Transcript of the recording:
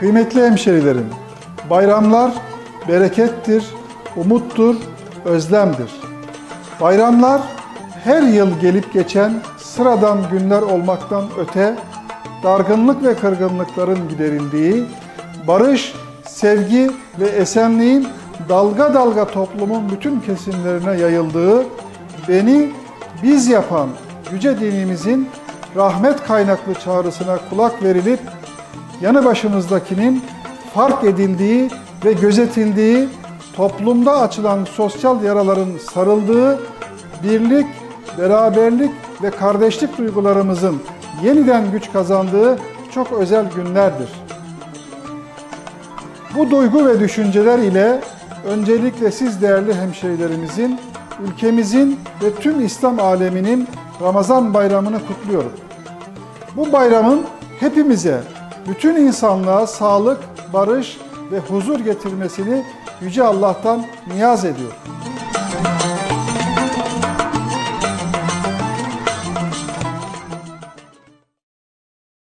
Kıymetli hemşerilerim, bayramlar berekettir, umuttur, özlemdir. Bayramlar her yıl gelip geçen sıradan günler olmaktan öte, dargınlık ve kırgınlıkların giderildiği, barış, sevgi ve esenliğin dalga dalga toplumun bütün kesimlerine yayıldığı, beni biz yapan yüce dinimizin rahmet kaynaklı çağrısına kulak verilip yanı başımızdakinin fark edildiği ve gözetildiği, toplumda açılan sosyal yaraların sarıldığı, birlik, beraberlik ve kardeşlik duygularımızın yeniden güç kazandığı çok özel günlerdir. Bu duygu ve düşünceler ile öncelikle siz değerli hemşehrilerimizin, ülkemizin ve tüm İslam aleminin Ramazan bayramını kutluyorum. Bu bayramın hepimize, bütün insanlığa sağlık, barış ve huzur getirmesini Yüce Allah'tan niyaz ediyorum.